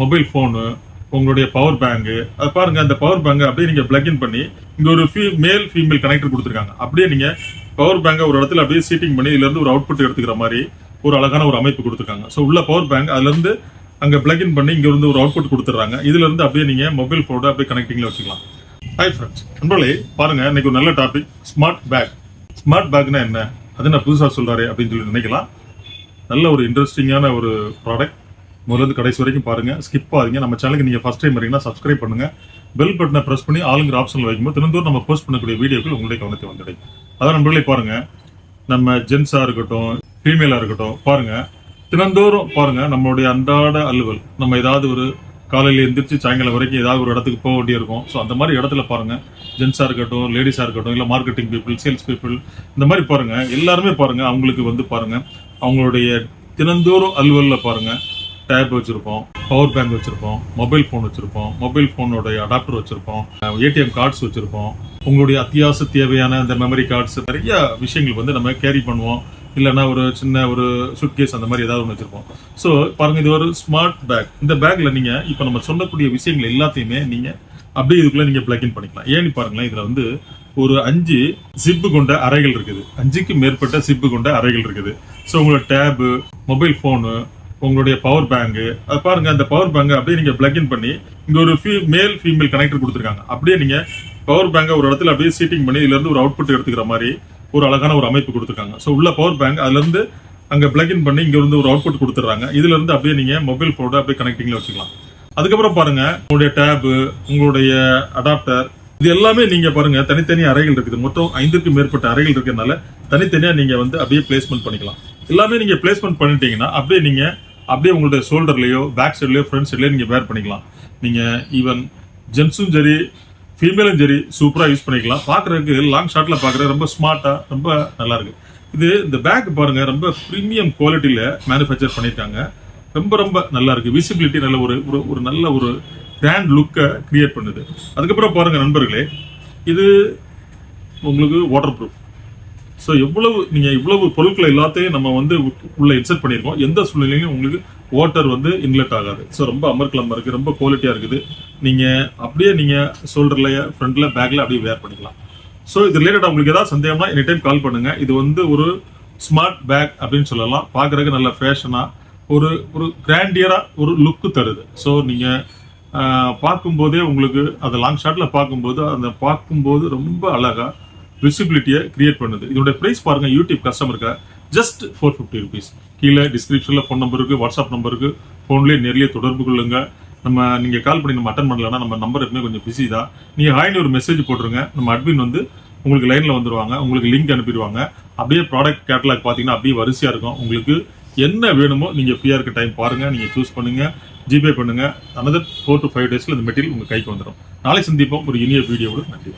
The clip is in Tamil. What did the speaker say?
மொபைல் ஃபோனு உங்களுடைய பவர் பேங்கு அது பாருங்க அந்த பவர் பேங்க் அப்படியே நீங்கள் பிளக்இன் பண்ணி இங்கே ஒரு ஃபீ மேல் ஃபீமேல் கனெக்டர் கொடுத்துருக்காங்க. அப்படியே நீங்கள் பவர் பேங்கை ஒரு இடத்துல அப்படியே சீட்டிங் பண்ணி இதுலேருந்து ஒரு அவுட்புட் எடுத்துக்கிற மாதிரி ஒரு அழகான ஒரு அமைப்பு கொடுத்துருக்காங்க. ஸோ உள்ள பவர் பேங்க் அதுலேருந்து அங்கே பிளக்இன் இன் பண்ணி இங்கேருந்து ஒரு அவுட்புட் கொடுத்துட்றாங்க. இதுலருந்து அப்படியே நீங்கள் மொபைல் ஃபோனோட அப்படியே கனெக்டிங்கில் வச்சுக்கலாம். ஹாய் ஃப்ரெண்ட்ஸ் நண்பர்களே பாருங்க இன்னைக்கு ஒரு நல்ல டாபிக் ஸ்மார்ட் பேக் ஸ்மார்ட் பேக்னா என்ன? அது நான் புதுசாக சொல்கிறாரு அப்படின்னு சொல்லி நினைக்கலாம். நல்ல ஒரு இன்ட்ரெஸ்டிங்கான ஒரு ப்ராடக்ட் முதல்ல கடைசி வரைக்கும் பாருங்கள் ஸ்கிப் ஆகுங்க நம்ம சேனலுக்கு நீங்கள் ஃபஸ்ட் டைம் வரீங்கன்னா சப்ஸ்கிரைப் பண்ணுங்கள் பெல் பட்டனை ப்ரெஸ் பண்ணி ஆளுங்கிற ஆப்ஷனில் வைக்கும்போது தினந்தோறும் நம்ம போஸ்ட் பண்ணக்கூடிய வீடியோக்கள் உங்களுடைய கவனத்தை வந்துடும். அதான் நண்பர்களே பாருங்கள் நம்ம ஜென்ஸாக இருக்கட்டும் ஃபீமேலாக இருக்கட்டும் பாருங்கள் தினந்தோறும் பாருங்கள் நம்மளுடைய அன்றாட அலுவல். நம்ம ஏதாவது ஒரு காலையில் எந்திரிச்சு சாயங்காலம் வரைக்கும் ஏதாவது ஒரு இடத்துக்கு போக வேண்டியிருக்கும். ஸோ அந்த மாதிரி இடத்துல பாருங்கள் ஜென்ஸாக இருக்கட்டும் லேடிஸாக இருக்கட்டும் இல்லை மார்க்கெட்டிங் பீப்புள் சேல்ஸ் பீப்புள் இந்த மாதிரி பாருங்கள் எல்லாருமே பாருங்கள் அவங்களுக்கு வந்து பாருங்கள் அவங்களுடைய தினந்தோறும் அலுவலில் பாருங்கள் டேப் வச்சுருப்போம் பவர் பேங்க் வச்சுருப்போம் மொபைல் ஃபோன் வச்சுருப்போம் மொபைல் ஃபோனோடைய அடாப்டர் வச்சுருப்போம் ஏடிஎம் கார்ட்ஸ் வச்சுருப்போம். உங்களுடைய அத்தியாவசிய தேவையான இந்த மெமரி கார்ட்ஸ் நிறைய விஷயங்கள் வந்து நம்ம கேரி பண்ணுவோம். இல்லைன்னா ஒரு சின்ன ஒரு சுட்கேஸ் அந்த மாதிரி ஏதாவது ஒன்று வச்சுருப்போம். ஸோ பாருங்கள் இது ஒரு ஸ்மார்ட் பேக் இந்த பேக்கில் நீங்கள் இப்போ நம்ம சொல்லக்கூடிய விஷயங்கள் எல்லாத்தையுமே நீங்கள் அப்படியே இதுக்குள்ளே நீங்கள் பிளக்இன் பண்ணிக்கலாம். ஏன்னு பாருங்களேன் இதில் வந்து ஒரு அஞ்சு சிப்பு கொண்ட அறைகள் இருக்குது. அஞ்சுக்கு மேற்பட்ட சிப்பு கொண்ட அறைகள் இருக்குது. ஸோ உங்களோட டேபு மொபைல் ஃபோனு உங்களுடைய பவர் பேங்கு அது பாருங்க அந்த பவர் பேங்க் அப்படியே நீங்க பிளக் இன் பண்ணி இங்க ஒரு மேல் ஃபீமேல் கனெக்டர் கொடுத்துருக்காங்க. அப்படியே நீங்க பவர் பேங்கை ஒரு இடத்துல அப்படியே சீட்டிங் பண்ணி இதுல இருந்து ஒரு அவுட்புட் எடுத்துக்கிற மாதிரி ஒரு அழகான ஒரு அமைப்பு கொடுத்துருக்காங்க. ஸோ உள்ள பவர் பேங்க் அதுல இருந்து அங்க பிளக் இன் பண்ணி இங்க இருந்து ஒரு அவுட்புட் கொடுத்துறாங்க இதுல இருந்து அப்படியே நீங்க மொபைல் போனோட அப்படியே கனெக்டிங்ல வச்சுக்கலாம். அதுக்கப்புறம் பாருங்க உங்களுடைய டேபு உங்களுடைய அடாப்டர் இது எல்லாமே நீங்க பாருங்க தனித்தனி அறைகள் இருக்குது. மொத்தம் ஐந்துக்கு மேற்பட்ட அறைகள் இருக்கிறதுனால தனித்தனியா நீங்க வந்து அப்படியே பிளேஸ்மெண்ட் பண்ணிக்கலாம். எல்லாமே நீங்க பிளேஸ்மெண்ட் பண்ணிட்டீங்கன்னா அப்படியே நீங்க அப்படியே உங்களுடைய ஷோல்டர்லேயோ பேக் சைட்லேயோ ஃப்ரண்ட் சைட்லேயோ நீங்கள் வேர் பண்ணிக்கலாம் நீங்கள் ஈவன் ஜென்ஸும் சரி ஃபீமேலும் சரி சூப்பராக யூஸ் பண்ணிக்கலாம். பார்க்குறதுக்கு லாங் ஷாட்டில் பார்க்குற ரொம்ப ஸ்மார்ட்டாக ரொம்ப நல்லாயிருக்கு இது இந்த பேக் பாருங்கள் ரொம்ப ப்ரீமியம் குவாலிட்டியில் மேனுஃபேக்சர் பண்ணியிருக்காங்க ரொம்ப ரொம்ப நல்லா இருக்குது விசிபிலிட்டி நல்ல ஒரு ஒரு- ஒரு நல்ல ஒரு கிராண்ட் லுக்கை க்ரியேட் பண்ணுது. அதுக்கப்புறம் பாருங்கள் நண்பர்களே இது உங்களுக்கு வாட்டர் ப்ரூஃப் ஸோ எவ்வளவு நீங்கள் இவ்வளவு பொருட்களை எல்லாத்தையும் நம்ம வந்து உள்ள இன்செர்ட் பண்ணியிருக்கோம். எந்த சூழ்நிலையிலும் உங்களுக்கு வாட்டர் வந்து இன்லெட் ஆகாது. ஸோ ரொம்ப அமர்க்கலமாக இருக்குது ரொம்ப குவாலிட்டியாக இருக்குது. நீங்கள் அப்படியே நீங்கள் ஷோல்டரில் ஃப்ரண்ட்டில் பேக்கில் அப்படியே வேர் பண்ணிக்கலாம். ஸோ இது ரிலேட்டட் உங்களுக்கு ஏதாவது சந்தேகம்னா எனி டைம் கால் பண்ணுங்கள் இது வந்து ஒரு ஸ்மார்ட் பேக் அப்படின்னு சொல்லலாம். பார்க்குறதுக்கு நல்ல ஃபேஷனாக ஒரு ஒரு கிராண்டியராக ஒரு லுக்கு தருது. ஸோ நீங்கள் பார்க்கும்போதே உங்களுக்கு அந்த லாங் ஷாட்டில் பார்க்கும்போது அந்த பார்க்கும்போது ரொம்ப அழகாக விசிபிலிட்டியை கிரியேட் பண்ணுது. இதோட பிரைஸ் பாருங்க யூடியூப் கஸ்டமருக்கு ஜஸ்ட் ஃபோர் ஃபிஃப்டி ருபீஸ் கீழே டிஸ்கிரிப்ஷனில் ஃபோன் நம்பர் வாட்ஸ்அப் நம்பர் ஃபோன்லேயே நேரிலேயே தொடர்பு கொள்ளுங்க. நம்ம நீங்கள் கால் பண்ணி நம்ம அட்டன் பண்ணலன்னா நம்ம நம்பர் எப்பவுமே கொஞ்சம் பிஸி தான். நீங்கள் ஹாய்னு ஒரு மெசேஜ் போட்டுருங்க. நம்ம அட்மின் வந்து உங்களுக்கு லைனில் வந்துடுவாங்க உங்களுக்கு லிங்க் அனுப்பிடுவாங்க. அப்படியே ப்ராடக்ட் கேட்டலாக் பார்த்தீங்கன்னா அப்படியே வரிசையாக இருக்கும். உங்களுக்கு என்ன வேணுமோ நீங்கள் ஃப்ரீயாக இருக்க டைம் பாருங்கள் நீங்கள் சூஸ் பண்ணுங்கள் ஜிபே பண்ணுங்க. Another ஃபோர் டு ஃபைவ் டேஸில் இந்த மெட்டீரியல் உங்கள் கைக்கு வந்துடும் நாளை சந்திப்போம். ஒரு இனிய வீடியோவோட நன்றி.